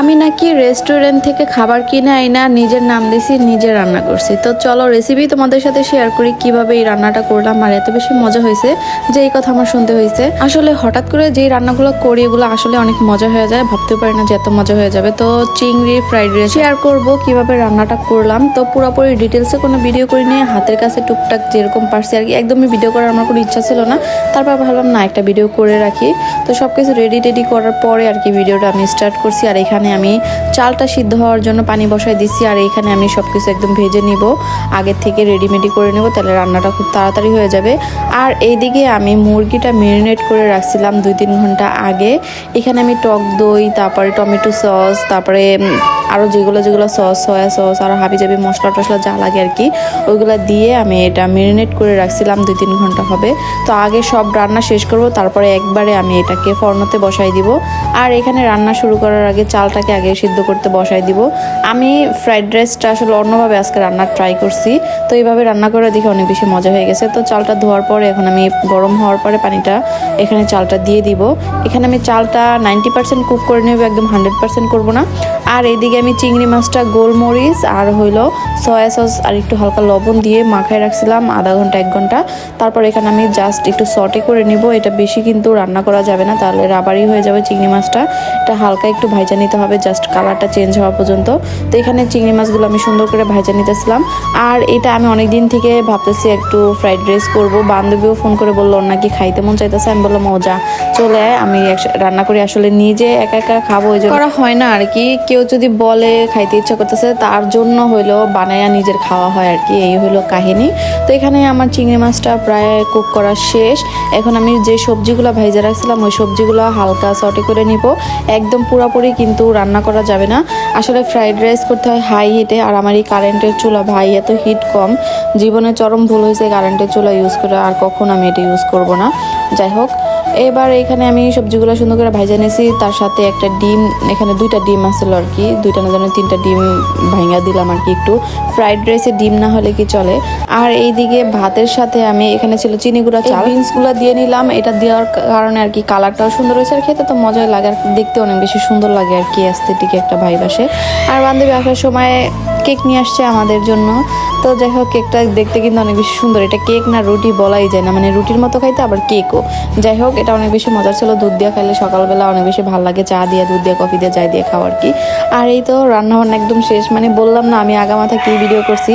আমি নাকি রেস্টুরেন্ট থেকে খাবার কিনে আইনা নিজের নাম দিছি নিজে রান্না করছি। তো চলো রেসিপি তোমাদের সাথে শেয়ার করি কীভাবে এই রান্নাটা করলাম আর এত বেশি মজা হয়েছে যে এই কথা আমার শুনতে হয়েছে। আসলে হঠাৎ করে যেই রান্নাগুলো করি, এগুলো আসলে অনেক মজা হয়ে যায় ভাবতে পারি না যে এত মজা হয়ে যাবে। তো চিংড়ি ফ্রাইড রাইস শেয়ার করব কীভাবে রান্নাটা করলাম। তো পুরোপুরি ডিটেলসে কোনো ভিডিও করি নিয়ে হাতের কাছে টুকটাক যেরকম পারছি আর কি, একদমই ভিডিও করার আমার কোনো ইচ্ছা ছিল না। তারপর ভাবলাম, না, একটা ভিডিও করে রাখি। তো সব কিছু রেডি টেডি করার পরে আর কি ভিডিওটা আমি স্টার্ট করছি আর এখানে আমি চালটা সিদ্ধ হওয়ার জন্য পানি বসাই দিচ্ছি আর এখানে আমি সব কিছু একদম ভেজে নিব। আগের থেকে রেডিমেডি করে নেব, তাহলে রান্নাটা খুব তাড়াতাড়ি হয়ে যাবে। আর এইদিকে আমি মুরগিটা ম্যারিনেট করে রাখছিলাম দুই তিন ঘণ্টা আগে। এখানে আমি টক দই, তারপরে টমেটো সস, তারপরে আরও যেগুলো যেগুলো সস সয়া সস আর হাবি জাবি মশলা টশলা যা লাগে আর কি, ওইগুলো দিয়ে আমি এটা ম্যারিনেট করে রাখছিলাম, দুই তিন ঘণ্টা হবে। তো আগে সব রান্না শেষ করব, তারপরে একবারে আমি এটাকে ফর্নতে বসাই দিব। আর এখানে রান্না শুরু করার আগে চালটাকে আগে সিদ্ধ করতে বসাই দিব। আমি ফ্রাইড রাইসটা আসলে অন্যভাবে আজকে রান্না ট্রাই করছি। তো এইভাবে রান্না করে দেখে অনেক বেশি মজা হয়ে গেছে। তো চালটা ধোয়ার পরে, এখন আমি গরম হওয়ার পরে পানিটা এখানে চালটা দিয়ে দিব। এখানে আমি চালটা নাইনটি পার্সেন্ট কুক করে নেব, একদম হান্ড্রেড পার্সেন্ট করব না। আর এইদিকে আমি চিংড়ি মাছটা গোলমরিচ আর হইল সয়া সস আর একটু হালকা লবণ দিয়ে মাখায় রাখছিলাম আধা ঘণ্টা, এক ঘণ্টা। তারপর এখানে আমি জাস্ট একটু সটে করে নিব। এটা বেশি কিন্তু রান্না করা যাবে না, তাহলে রাবারই হয়ে যাবে চিংড়ি মাছটা। এটা হালকা একটু ভাইজা নিতে হবে জাস্ট কালারটা চেঞ্জ হওয়া পর্যন্ত। তো এখানে চিংড়ি মাছগুলো আমি সুন্দর করে ভাইজা নিতেছিলাম। আর এটা আমি অনেক দিন থেকে ভাবতেছি একটু ফ্রাইড রাইস করব। বান্ধবীও ফোন করে বলল নাকি খাইতে মন চাইতেছে। আমি বললাম, মজা। চলে আয়, আমি রান্না করি। আসলে নিজে একা একা খাব, ওই জন্য করা হয় না আর কি কেউ যদি বলে খাইতে ইচ্ছা করতেছে, তার জন্য হইল বানায়া নিজের খাওয়া হয় আর কি এই হইল কাহিনী। তো এখানে আমার চিংড়ি মাছটা প্রায় কুক করা শেষ। এখন আমি যে সবজিগুলো ভাইজা রাখছিলাম, ওই সবজিগুলো হালকা সটে করে নিব। একদম পুরোপুরি কিন্তু রান্না করা যাবে না। আসলে ফ্রাইড রাইস করতে হয় হাই হিটে, আর আমার এই কারেন্টের চুলা ভাই এত হিট কম। জীবনে চরম ভুল হয়েছে কারেন্টের চুলা ইউজ করে, আর কখন আমি এটা ইউজ করব না। যাই হোক এবার এখানে আমি সবজিগুলো সুন্দর করে ভাইজা নিয়েছি। তার সাথে একটা ডিম এখানে দুইটা ডিম আসলো আর কি। দুইটা না জানো তিনটা ডিম ভাঙা দিলাম আর কি একটু। ফ্রাইড রাইসে ডিম না হলে কি চলে? আর এইদিকে ভাতের সাথে আমি এখানে ছিল চিনি গুঁড়া চাল। বিনসগুলো দিয়ে নিলাম। এটা দেওয়ার কারণে আর কি কালারটাও সুন্দর হয়েছে আর খেতে তো মজাই লাগে আর দেখতে অনেক বেশি সুন্দর লাগে আর কি অ্যাস্থেটিক একটা ভাইব আসে। আর বান্ধবী আসার সময় কেক নিয়ে আসছে আমাদের জন্য। তো যাই হোক কেকটা দেখতে কিন্তু অনেক বেশি সুন্দর। এটা কেক না, রুটি বলাই যায় না। মানে রুটির মতো খাইতে আবার কেকও যাই হোক, এটা অনেক বেশি মজার ছিল। দুধ দিয়ে খাইলে সকালবেলা অনেক বেশি ভালো লাগে। চা দিয়ে, দুধ দিয়ে, কফি দিয়ে, চাই দিয়ে খাওয়া আর কি। আর এই তো রান্না বান্না একদম শেষ। মানে বললাম না, আমি আগামাথা কী ভিডিও করছি?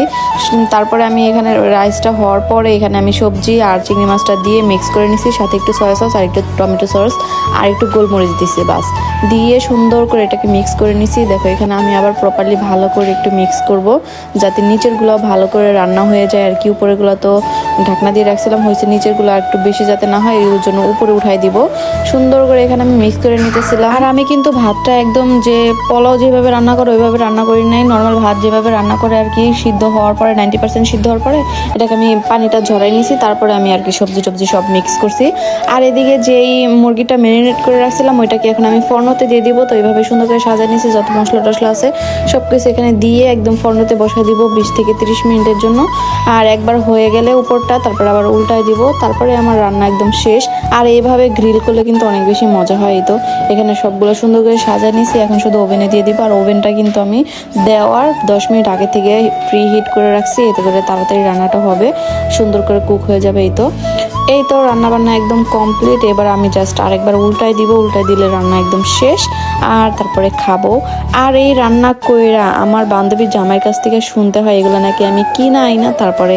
তারপরে আমি এখানে রাইসটা হওয়ার পরে এখানে আমি সবজি আর চিংড়ি মাছটা দিয়ে মিক্স করে নিছি। সাথে একটু সয়া সস আর একটু টমেটো সস আর একটু গোলমরিচ দিছি বাস। দিয়ে সুন্দর করে এটাকে মিক্স করে নিছি। দেখো, এখানে আমি আবার প্রপারলি ভালো করে একটু মিক্স করব যাতে নিচেরগুলো ভালো করে রান্না হয়ে যায় আর কি উপরেগুলো তো ঢাকনা দিয়ে রাখছিলাম, হয়েছে নিচেরগুলো আর একটু বেশি যাতে না হয় এর জন্য উপরে উঠাই দিব। সুন্দর করে এখানে আমি মিক্স করে নিতেছিলাম। আর আমি কিন্তু ভাতটা একদম যে পোলাও যেভাবে রান্না করে, ওইভাবে রান্না করি নাই। নর্মাল ভাত যেভাবে রান্না করে আর কি, সিদ্ধ হওয়ার পরে নাইনটি পার্সেন্ট সিদ্ধ হওয়ার পরে, এটাকে আমি পানিটা ঝরাই নিয়েছি তারপরে আমি আর কি সবজি টবজি সব মিক্স করছি। আর এদিকে যেই মুরগিটা ম্যারিনেট করে রাখছিলাম, ওইটাকে এখন আমি ফর্নতে দিয়ে দিব। তো এইভাবে সুন্দর করে সাজিয়ে নিয়েছি যত মশলা টশলা আছে সব কিছু এখানে দিয়ে একদম ফর্নতে বসাই দিব বিশ থেকে তিরিশ মিনিটের জন্য। আর একবার হয়ে গেলে উপরটা তারপর আবার উল্টায় দিব। তারপরে আমার রান্না একদম শেষ। আর এইভাবে গ্রিল করলে কিন্তু অনেক বেশি মজা হয় তো। এখানে সবগুলো সুন্দর করে সাজিয়ে নিয়েছি। এখন শুধু ওভেনে দিয়ে দিব। আর ওভেনটা কিন্তু আমি দেওয়ার দশ মিনিট আগে থেকে প্রি হিট করে রাখছি। এতে করে তাড়াতাড়ি রান্নাটা হবে। সুন্দর করে কুক হয়ে যাবে এই তো। এই তো রান্না বান্না একদম কমপ্লিট। এবার আমি জাস্ট আরেকবার উল্টাই দিব। উল্টাই দিলে রান্না একদম শেষ। আর তারপরে খাব। আর এই রান্না কইরা আমার বান্ধবীর জামাইয়ের কাছ থেকে শুনতে হয়, এগুলো নাকি আমি কিনা আই না। তারপরে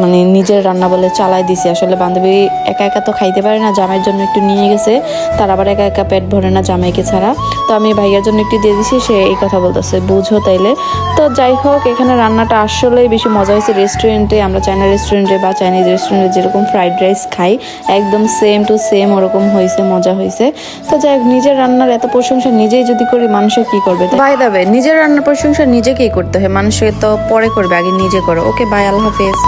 মানে নিজের রান্না বলে চালাই দিছি। আসলে বান্ধবী একা একা তো খাইতে পারে না, জামাইয়ের জন্য একটু নিয়ে গেছে। তার আবার একা একা পেট ভরে না জামাইকে ছাড়া। তো আমি ভাইয়ার জন্য একটু দিয়ে দিছি, সে এই কথা বলতেছে, বুঝো তাইলে। তো যাই হোক, এখানে রান্নাটা আসলেই বেশি মজা হয়েছে রেস্টুরেন্টে। আমরা চাইনা রেস্টুরেন্টে বা চাইনিজ রেস্টুরেন্টে যেরকম ফ্রাইড রাইস খাই, একদম সেম টু সেম ওরকম হয়েছে, মজা হয়েছে। তো যাই হোক, নিজের রান্নার এত প্রশংসা নিজেই যদি করি মানুষের কি করবে? বাই দাবে নিজের রান্নার প্রশংসা নিজেকেই করতে হয়। মানুষের তো পরে করবে, আগে নিজে করো। ওকে বাই আল্লাহ হাফেজ।